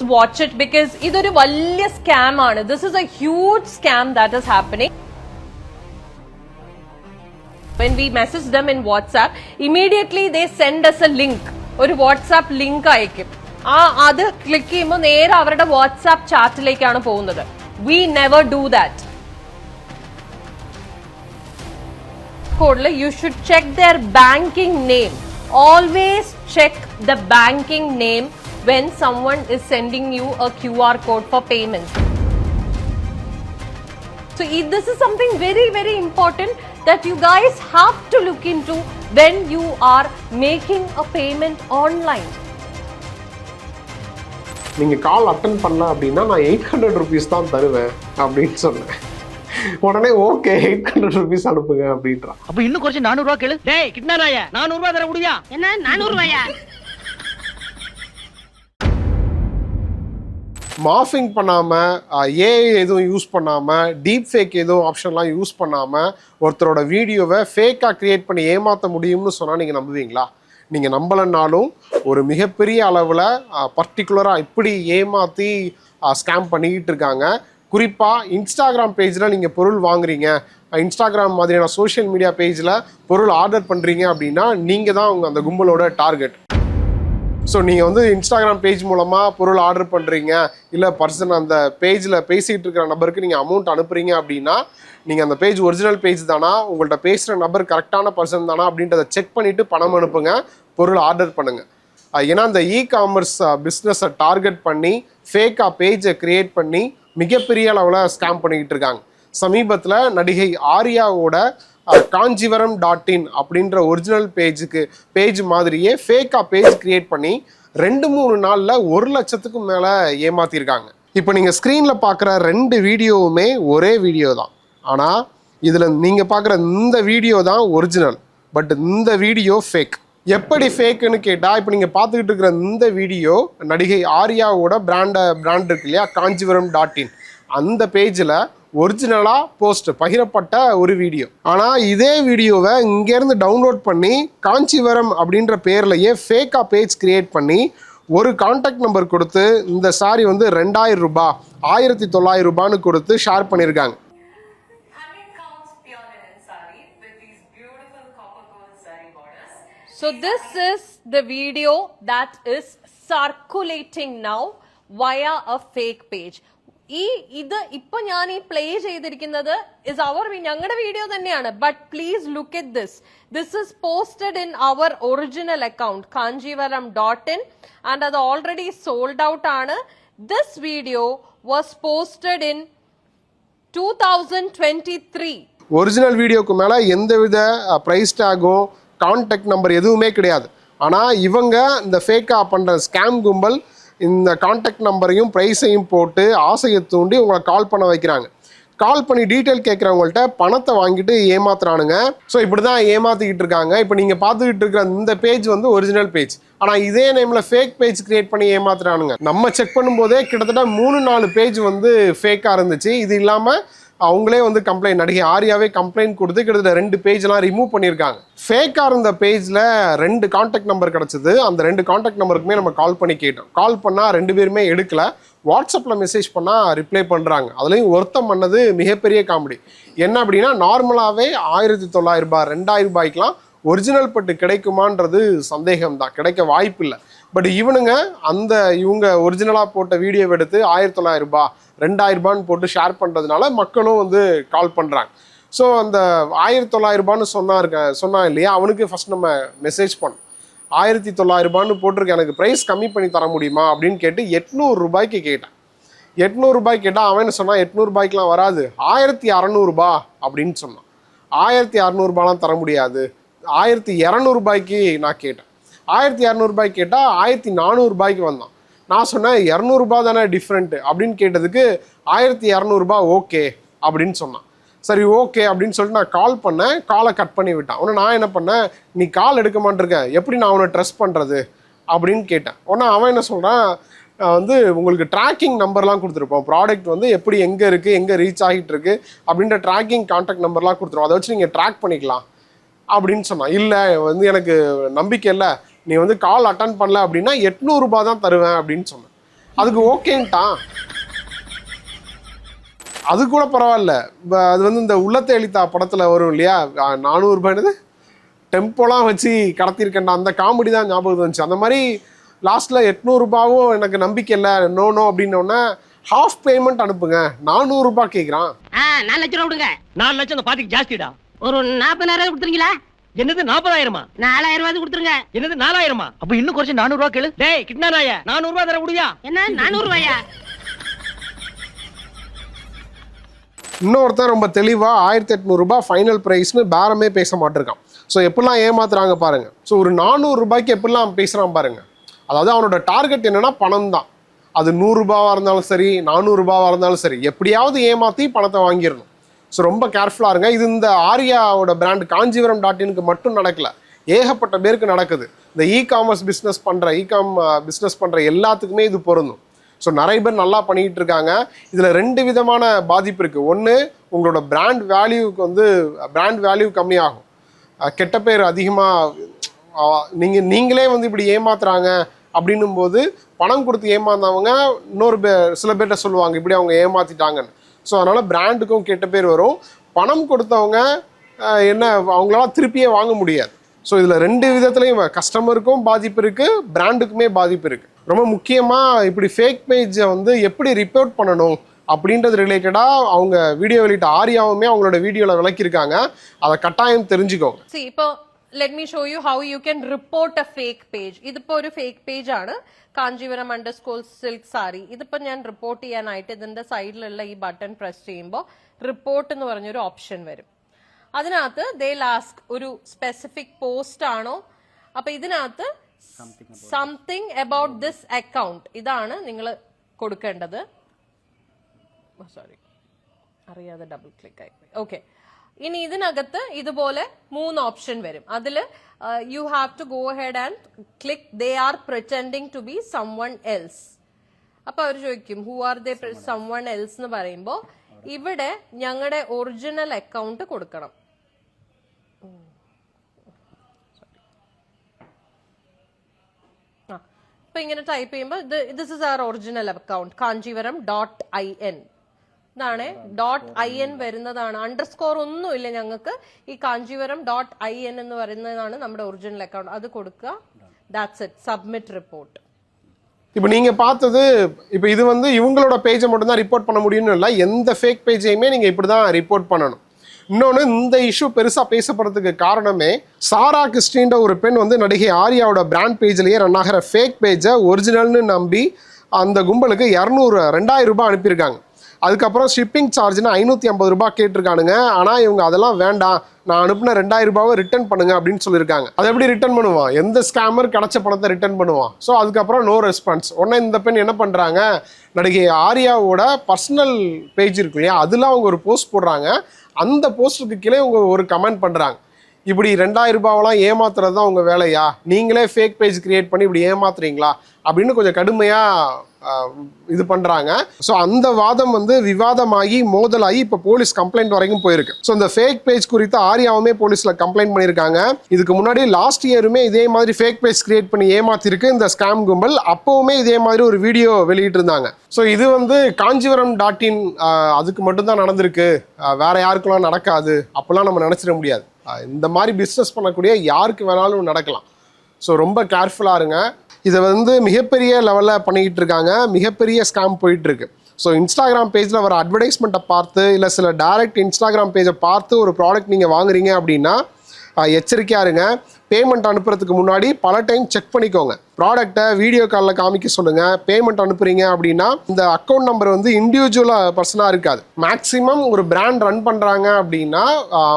Please watch it because ഇതൊരു വലിയ scam ആണ് this is a huge scam that is happening when we message them in WhatsApp, immediately they send us a link. ഒരു WhatsApp link അയക്കും ആ അത് click ചെയ്യുമ്പോൾ നേരെ അവരുടെ വാട്സാപ്പ് ചാറ്റിലേക്കാണ് പോകുന്നത് വി നെവർ ഡു ദാറ്റ് കോഡിൽ you should check their banking name always check the banking name when someone is sending you a QR code for payment. So, this is something very, very important that you guys have to look into when you are making a payment online. நீங்கள் call attend பண்ணல அப்படின்னா நான் eight hundred rupees தான் தருவேன் அப்படின்னு சொன்னேன் உடனே okay eight hundred rupees அனுப்புங்க அப்படின்றான் அப்ப இன்னும் குறைச்சு நானூறு ரூபா கேளு டேய் கிட்னா நானூறு ரூபா தர முடியா என்ன நானூறு ரூபாயா மாஃபிங் பண்ணாமல் ஏஐ எதுவும் யூஸ் பண்ணாமல் டீப் ஃபேக் எதுவும் ஆப்ஷன்லாம் யூஸ் பண்ணாமல் ஒருத்தரோட வீடியோவை ஃபேக்காக க்ரியேட் பண்ணி ஏமாற்ற முடியும்னு சொன்னால் நீங்கள் நம்புவீங்களா? நீங்கள் நம்பலைன்னாலும் ஒரு மிகப்பெரிய அளவில் பர்டிகுலராக இப்படி ஏமாற்றி ஸ்கேம் பண்ணிக்கிட்டு இருக்காங்க. குறிப்பாக இன்ஸ்டாகிராம் பேஜில் நீங்கள் பொருள் வாங்குறீங்க. இன்ஸ்டாகிராம் மாதிரியான சோஷியல் மீடியா பேஜில் பொருள் ஆர்டர் பண்ணுறீங்க அப்படின்னா நீங்கள் தான் உங்கள் அந்த கும்பலோட டார்கெட் ஸோ நீங்கள் வந்து இன்ஸ்டாகிராம் பேஜ் மூலமாக பொருள் ஆர்டர் பண்ணுறீங்க இல்லை பர்சன் அந்த பேஜில் பேசிகிட்டு இருக்கிற நபருக்கு நீங்கள் அமௌண்ட் அனுப்புறீங்க அப்படின்னா நீங்கள் அந்த பேஜ் ஒரிஜினல் பேஜ் தானா உங்கள்கிட்ட பேசுகிற நபர் கரெக்டான பர்சன் தானா அப்படின்றத செக் பண்ணிவிட்டு பணம் அனுப்புங்க பொருள் ஆர்டர் பண்ணுங்கள் ஏன்னா அந்த இ காமர்ஸ் பிஸ்னஸை டார்கெட் பண்ணி ஃபேக்காக பேஜை க்ரியேட் பண்ணி மிகப்பெரிய அளவில் ஸ்கேம் பண்ணிக்கிட்டு இருக்காங்க. சமீபத்தில் நடிகை ஆர்யாவோட காஞ்சிவரம் டாட் இன் அப்படின்ற ஒரிஜினல் பேஜுக்கு பேஜ் மாதிரியே ஃபேக்காக பேஜ் கிரியேட் பண்ணி ரெண்டு மூணு நாளில் ஒரு லட்சத்துக்கும் மேலே ஏமாத்திருக்காங்க. இப்போ நீங்கள் ஸ்க்ரீனில் பார்க்குற ரெண்டு வீடியோவுமே ஒரே வீடியோ தான். ஆனால் இதில் நீங்கள் பார்க்குற இந்த வீடியோ தான் ஒரிஜினல் பட் இந்த வீடியோ ஃபேக் எப்படி ஃபேக்குன்னு கேட்டால் இப்போ நீங்கள் பார்த்துக்கிட்டு இருக்கிற இந்த வீடியோ நடிகை ஆர்யாவோட பிராண்ட பிராண்ட் இருக்கு இல்லையா காஞ்சிபுரம் டாட் இன் அந்த பேஜில் ஒரிஜினலாக போஸ்ட் பகிரப்பட்ட ஒரு வீடியோ ஆனால் இதே வீடியோவை இங்கேருந்து டவுன்லோட் பண்ணி காஞ்சிவரம் அப்படின்ற பேர்லையே ஃபேக்காக பேஜ் கிரியேட் பண்ணி ஒரு காண்டாக்ட் நம்பர் கொடுத்து இந்த சாரி வந்து ரெண்டாயிரம் ரூபாய் ஆயிரத்தி தொள்ளாயிரம் ரூபான்னு கொடுத்து ஷேர் பண்ணியிருக்காங்க So this is the video that is circulating now via a fake page. ഈ ഇത് ഇപ്പൊ ഞാൻ ഈ പ്ലേ ചെയ്തിരിക്കുന്നത് ഇസ് അവർ ഞങ്ങളുടെ വീഡിയോ തന്നെയാണ് but please look at this this is posted in our original account Kancheevaram dot in and അത് already sold out ആണ് this video was posted in two thousand twenty three original வீடியோக்கு மேலே எந்தவித price டேகும் contact number எதுவுமே கிடையாது ஆனால் இவங்க இந்த ஃபேக்காக பண்ணுற ஸ்கேம் கும்பல் இந்த காண்டாக்ட் நம்பரையும் ப்ரைஸையும் போட்டு ஆசையை தூண்டி உங்களை கால் பண்ண வைக்கிறாங்க. கால் பண்ணி டீட்டெயில் கேட்குறவங்கள்ட்ட பணத்தை வாங்கிட்டு ஏமாத்துறானுங்க. ஸோ இப்படி தான் ஏமாற்றிக்கிட்டு இருக்காங்க. இப்போ நீங்கள் பார்த்துக்கிட்டு இருக்கிற இந்த பேஜ் வந்து ஒரிஜினல் பேஜ் ஆனால் இதே நேமில் ஃபேக் பேஜ் கிரியேட் பண்ணி ஏமாத்துறானுங்க. நம்ம செக் பண்ணும்போதே கிட்டத்தட்ட மூணு நாலு பேஜ் வந்து ஃபேக்காக இருந்துச்சு. இது இல்லாமல் அவங்களே வந்து கம்ப்ளைண்ட் நடிகை ஆர்யாவே கம்ப்ளைண்ட் கொடுத்து கிட்டத்தட்ட ரெண்டு பேஜ்லாம் ரிமூவ் பண்ணியிருக்காங்க. ஃபேக்காக இருந்த பேஜில் ரெண்டு காண்டாக்ட் நம்பர் கிடச்சிது. அந்த ரெண்டு காண்டாக்ட் நம்பருக்குமே நம்ம கால் பண்ணி கேட்டோம். கால் பண்ணால் ரெண்டு பேருமே எடுக்கல. வாட்ஸ்அப்பில் மெசேஜ் பண்ணால் ரிப்ளை பண்ணுறாங்க அதுலேயும் ஒருத்தம் பண்ணது மிகப்பெரிய காமெடி என்ன அப்படின்னா நார்மலாகவே ஆயிரத்தி தொள்ளாயிரம் ரூபாய் ரெண்டாயிரம் ரூபாய்க்குலாம் ஒரிஜினல் பட்டு கிடைக்குமான்றது சந்தேகம் தான் கிடைக்க வாய்ப்பு இல்லை பட் இவனுங்க அந்த இவங்க ஒரிஜினலாக போட்ட வீடியோ எடுத்து ஆயிரத்தி தொள்ளாயிரம் ரூபாய் ரெண்டாயிரம் ரூபான்னு போட்டு ஷேர் பண்ணுறதுனால மக்களும் வந்து கால் பண்ணுறாங்க ஸோ அந்த ஆயிரத்தி தொள்ளாயிரம் ரூபான்னு சொன்னா இருக்க சொன்னான் இல்லையா? அவனுக்கு ஃபர்ஸ்ட் நம்ம மெசேஜ் பண்ணோம். ஆயிரத்தி தொள்ளாயிரம் ரூபான்னு போட்டிருக்க எனக்கு ப்ரைஸ் கம்மி பண்ணி தர முடியுமா? அப்படின்னு கேட்டு எட்நூறு ரூபாய்க்கு கேட்டேன். எட்நூறு கேட்டால் அவன் சொன்னால் சொன்னான்? வராது. ஆயிரத்தி அறநூறுபா அப்படின்னு சொன்னான். ஆயிரத்தி அறநூறுபாலாம் தர முடியாது. ஆயிரத்தி இரநூறுபாய்க்கு நான் கேட்டேன். ஆயிரத்தி இரநூறுபாய்க்கு கேட்டால் ஆயிரத்தி நானூறுபாய்க்கு வந்தான். நான் சொன்னேன் இரநூறுபா தானே டிஃப்ரெண்ட்டு அப்படின்னு கேட்டதுக்கு ஆயிரத்தி இரநூறுபா ஓகே அப்படின்னு சொன்னான். சரி ஓகே அப்படின்னு சொல்லிட்டு நான் கால் பண்ணேன் காலை கட் பண்ணி விட்டான். உடனே நான் என்ன பண்ணேன் நீ கால் எடுக்க மாட்டிருக்க எப்படி நான் அவனை ட்ரெஸ் பண்ணுறது அப்படின்னு கேட்டேன். உடனே அவன் என்ன சொல்கிறான் வந்து உங்களுக்கு ட்ராக்கிங் நம்பர்லாம் கொடுத்துருப்போம். ப்ராடக்ட் வந்து எப்படி எங்கே இருக்குது எங்கே ரீச் ஆகிட்டு இருக்கு அப்படின்ற ட்ராக்கிங் கான்டாக்ட் நம்பர்லாம் கொடுத்துருவோம் அதை வச்சு நீங்கள் ட்ராக் பண்ணிக்கலாம் அப்படின்னு சொன்னான். இல்லை வந்து எனக்கு நம்பிக்கை இல்லை. நீ வந்து கால் அட்டன் பண்ணல அப்படின்னா எட்நூறுபா தான் தருவேன் அப்படின்னு சொன்னேன். அதுக்கு ஓகேன்ட்டான். அது கூட பரவாயில்ல. அது வந்து இந்த உள்ளத்தை எளித்தா படத்துல வரும் இல்லையா? நானூறு ரூபாய்னது டெம்போலாம் வச்சு கடத்திருக்கேன்டா அந்த காமெடி தான் ஞாபகம் வந்துச்சு. அந்த மாதிரி லாஸ்ட்ல எட்நூறுபாவும் எனக்கு நம்பிக்கை இல்லை. நோ நோ அப்படின்னோடனே ஹாஃப் பேமெண்ட் அனுப்புங்க. நானூறுரூபா கேட்குறான் ஆ, நாலு லட்சம் ரூபா கொடுங்க. நாலு லட்சம் அந்த பாட்டிக்கு ஜாஸ்திடா. ஒரு நாற்பதாயிரம் கொடுத்துருங்களா என்னது நாற்பதாயிரமா? நாலாயிரம் ரூபாய் கொடுத்துருங்க. என்னது நாலாயிரமா? அப்ப இன்னும் குறைச்சு நானூறு ரூபா கேளு. டேய் கிட்னா நாய நானூறு ரூபாய் தர முடியா? என்ன நானூறு ரூபாயா இன்னொருத்தன் ரொம்ப தெளிவாக ஆயிரத்தி எட்நூறுபா ஃபைனல் ப்ரைஸ்னு பேரமே பேச மாட்டிருக்கான். ஸோ எப்படிலாம் ஏமாத்துறாங்க பாருங்க. ஸோ ஒரு நானூறு ரூபாய்க்கு எப்படிலாம் பேசுகிறான் பாருங்க. அதாவது அவனோட டார்கெட் என்னன்னா பணம் தான் அது நூறுரூபாவாக இருந்தாலும் சரி நானூறுரூபாவாக இருந்தாலும் சரி எப்படியாவது ஏமாற்றி பணத்தை வாங்கிடணும். ஸோ ரொம்ப கேர்ஃபுல்லாக இருங்க. இது இந்த ஆரியாவோட பிராண்ட் காஞ்சிபுரம் டாட் இனுக்கு மட்டும் நடக்கல. ஏகப்பட்ட பேருக்கு நடக்குது. இந்த இ காமர்ஸ் பிஸ்னஸ் பண்ணுற இ காம் பிஸ்னஸ் பண்ணுற எல்லாத்துக்குமே இது பொருந்தும். ஸோ நிறைய பேர் நல்லா பண்ணிக்கிட்டு இருக்காங்க. இதில் ரெண்டு விதமான பாதிப்பு இருக்குது ஒன்று உங்களோட பிராண்ட் வேல்யூவுக்கு வந்து பிராண்ட் வேல்யூ கம்மியாகும். கெட்ட பேர் அதிகமாக நீங்கள் நீங்களே வந்து இப்படி ஏமாத்துறாங்க அப்படின்னும் போது பணம் கொடுத்து ஏமாந்தவங்க இன்னொரு பேர் சில பேர்கிட்ட சொல்லுவாங்க இப்படி அவங்க ஏமாத்திட்டாங்கன்னு. ஸோ அதனால் பிராண்டுக்கும் கெட்ட பேர் வரும். பணம் கொடுத்தவங்க என்ன அவங்களால திருப்பியே வாங்க முடியாது. ஸோ இதில் ரெண்டு விதத்துலையும் கஸ்டமருக்கும் பாதிப்பு இருக்குது பிராண்டுக்குமே பாதிப்பு இருக்குது ரொம்ப முக்கியமாக இப்படி ஃபேக் பேஜை வந்து எப்படி ரிப்போர்ட் பண்ணணும் அப்படின்றது ரிலேட்டடாக அவங்க வீடியோ வெளியிட்ட ஆரியாவுமே அவங்களோட வீடியோவில் விளக்கியிருக்காங்க. அதை கட்டாயம் தெரிஞ்சுக்கோங்க. இப்போ let me show you how you can report a fake page ഇതിപ്പോ ഒരു ഫേക്ക് പേജ് ആണ്. Kanchipuram under school silk sari ഇതിപ്പോ ഞാൻ റിപ്പോർട്ട് ചെയ്യാനായിട്ട് ഇതിന്റെ സൈഡിലുള്ള ഈ ബട്ടൺ പ്രസ് ചെയ്യുമ്പോൾ റിപ്പോർട്ട് എന്ന് പറഞ്ഞൊരു ഓപ്ഷൻ വരും. അതിനകത്ത് ദേ ലാസ്ക് ഒരു സ്പെസിഫിക് പോസ്റ്റ് ആണോ? അപ്പൊ ഇതിനകത്ത് സംതിങ് അബൌട്ട് ദിസ് അക്കൗണ്ട് ഇതാണ് നിങ്ങൾ കൊടുക്കേണ്ടത്. സോറി അറിയാതെ ഡബിൾ ക്ലിക്ക് ആയി. ഓക്കെ ഇനി ഇതിനകത്ത് ഇതുപോലെ മൂന്ന് ഓപ്ഷൻ വരും. അതിൽ you have to go head and click they are pretending to be someone else അപ്പൊ അവർ ചോദിക്കും who are they someone else എന്ന് പറയുമ്പോൾ ഇവിടെ ഞങ്ങളുടെ ഒറിജിനൽ അക്കൗണ്ട് കൊടുക്കണം. ഇപ്പൊ ഇങ്ങനെ ടൈപ്പ് ചെയ്യുമ്പോൾ this is our original account Kancheevaram dot I N ഇതാണ് ഡോട്ട് ഐ എൻ വരുന്നതാണ് അണ്ടർ സ്കോർ ഒന്നുമില്ല ഞങ്ങൾക്ക് ഈ കാഞ്ചീവരം ഡോട്ട് ഐ എൻ എന്ന് പറയുന്നതാണ് നമ്മുടെ ഒറിജിനൽ അക്കൗണ്ട് അത് കൊടുക്കുക ദാറ്റ്സ് ഇറ്റ് സബ്മിറ്റ് റിപ്പോർട്ട് இப்போ நீங்கள் பார்த்தது இப்போ இது வந்து இவங்களோட பேஜை மட்டும்தான் ரிப்போர்ட் பண்ண முடியும்னு இல்லை எந்த ஃபேக் பேஜையுமே நீங்கள் இப்படி தான் ரிப்போர்ட் பண்ணணும் இன்னொன்று இந்த இஷ்யூ பெருசாக பேசப்படுறதுக்கு காரணமே சாரா கிறிஸ்டின்ற ஒரு பெண் வந்து நடிகை ஆர்யாவோட பிராண்ட் பேஜ்லேயே ரன் ஆகிற ஃபேக் பேஜை ஒரிஜினல்னு நம்பி அந்த கும்பலுக்கு இரநூறு ரெண்டாயிரம் ரூபாய் அனுப்பியிருக்காங்க அதுக்கப்புறம் ஷிப்பிங் சார்ஜ்னு ஐநூற்றி ஐம்பது ரூபாய் கேட்டிருக்கானுங்க. ஆனால் இவங்க அதெல்லாம் வேண்டாம். நான் அனுப்பின ரெண்டாயிரம் ரூபாவை ரிட்டர்ன் பண்ணுங்க அப்படின்னு சொல்லியிருக்காங்க. அதை எப்படி ரிட்டர்ன் பண்ணுவான்? எந்த ஸ்கேமர் கிடைச்ச பணத்தை ரிட்டர்ன் பண்ணுவான்? ஸோ அதுக்கப்புறம் நோ ரெஸ்பான்ஸ் உடனே இந்த பெண் என்ன பண்ணுறாங்க நடிகை ஆர்யாவோட பர்சனல் பேஜ் இருக்கு இல்லையா? அதில் அவங்க ஒரு போஸ்ட் போடுறாங்க. அந்த போஸ்ட்டுக்கு கீழே அவங்க ஒரு கமெண்ட் பண்ணுறாங்க இப்படி ரெண்டாயிரம் ரூபாவெல்லாம் ஏமாத்துறது தான் உங்கள் வேலையா? நீங்களே ஃபேக் பேஜ் கிரியேட் பண்ணி இப்படி ஏமாத்துறீங்களா? அப்படின்னு கொஞ்சம் கடுமையாக இது பண்ணுறாங்க ஸோ அந்த வாதம் வந்து விவாதமாகி மோதலாகி இப்போ போலீஸ் கம்ப்ளைண்ட் வரைக்கும் போயிருக்கு. ஸோ இந்த ஃபேக் பேஜ் குறித்து ஆரியாவுமே போலீஸில் கம்ப்ளைண்ட் பண்ணியிருக்காங்க. இதுக்கு முன்னாடி லாஸ்ட் இயருமே இதே மாதிரி ஃபேக் பேஜ் கிரியேட் பண்ணி ஏமாத்திருக்கு இந்த ஸ்கேம் கும்பல். அப்போவுமே இதே மாதிரி ஒரு வீடியோ வெளியிட்டிருந்தாங்க. ஸோ இது வந்து காஞ்சிபுரம் டாட் இன் அதுக்கு மட்டும்தான் நடந்திருக்கு. வேற யாருக்கெல்லாம் நடக்காது. அப்போல்லாம் நம்ம நினச்சிட முடியாது. இந்த மாதிரி பிஸ்னஸ் பண்ணக்கூடிய யாருக்கு வேணாலும் நடக்கலாம். ஸோ ரொம்ப கேர்ஃபுல்லாக இருங்க. இதை வந்து மிகப்பெரிய லெவலில் பண்ணிக்கிட்டு இருக்காங்க மிகப்பெரிய ஸ்கேம் போயிட்டுருக்கு. ஸோ இன்ஸ்டாகிராம் பேஜில் வர அட்வர்டைஸ்மெண்ட்டை பார்த்து இல்லை சில டைரக்ட் இன்ஸ்டாகிராம் பேஜை பார்த்து ஒரு ப்ராடக்ட் நீங்கள் வாங்குறீங்க அப்படின்னா எச்சரிக்கையாக இருங்க. பேமெண்ட் அனுப்புறதுக்கு முன்னாடி பல டைம் செக் பண்ணிக்கோங்க. ப்ராடக்ட்டை வீடியோ காலில் காமிக்க சொல்லுங்கள் பேமெண்ட் அனுப்புறீங்க அப்படின்னா இந்த அக்கௌண்ட் நம்பர் வந்து இண்டிவிஜுவலாக பர்சனாக இருக்காது. மேக்ஸிமம் ஒரு பிராண்ட் ரன் பண்ணுறாங்க அப்படின்னா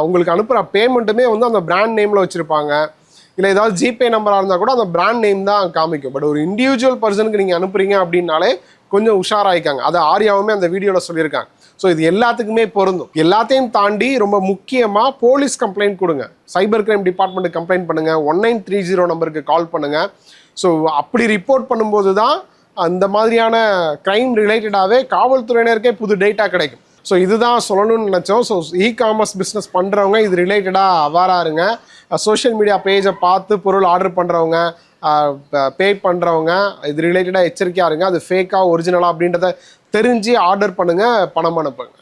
உங்களுக்கு அனுப்புகிற பேமெண்ட்டுமே வந்து அந்த பிராண்ட் நேமில் வச்சுருப்பாங்க. இல்லை ஏதாவது ஜிபே நம்பராக இருந்தால் கூட அந்த பிராண்ட் நேம் தான் காமிக்கும். பட் ஒரு இண்டிவிஜுவல் பர்சனுக்கு நீங்கள் அனுப்புறீங்க அப்படின்னாலே கொஞ்சம் உஷாராயிக்காங்க. அதை ஆர்யாவுமே அந்த வீடியோவில் சொல்லியிருக்காங்க. ஸோ இது எல்லாத்துக்குமே பொருந்தும். எல்லாத்தையும் தாண்டி ரொம்ப முக்கியமாக போலீஸ் கம்ப்ளைண்ட் கொடுங்க. சைபர் கிரைம் டிபார்ட்மெண்ட்டுக்கு கம்ப்ளைண்ட் பண்ணுங்கள் ஒன் நைன் த்ரீ ஜீரோ நம்பருக்கு கால் பண்ணுங்கள் ஸோ அப்படி ரிப்போர்ட் பண்ணும்போது தான் அந்த மாதிரியான க்ரைம் ரிலேட்டடாகவே காவல்துறையினருக்கே புது டேட்டா கிடைக்கும். ஸோ இதுதான் சொல்லணும்னு நினச்சோம். ஸோ இ காமர்ஸ் பிஸ்னஸ் பண்ணுறவங்க இது ரிலேட்டடாக அவாராக இருங்க சோஷியல் மீடியா பேஜை பார்த்து பொருள் ஆர்டர் பண்ணுறவங்க uh, பே பண்ணுறவங்க இது ரிலேட்டடாக எச்சரிக்கையாக இருங்க. அது ஃபேக்காக ஒரிஜினலாக அப்படின்றத தெரிஞ்சு ஆர்டர் பண்ணுங்கள் பணம் அனுப்புங்க.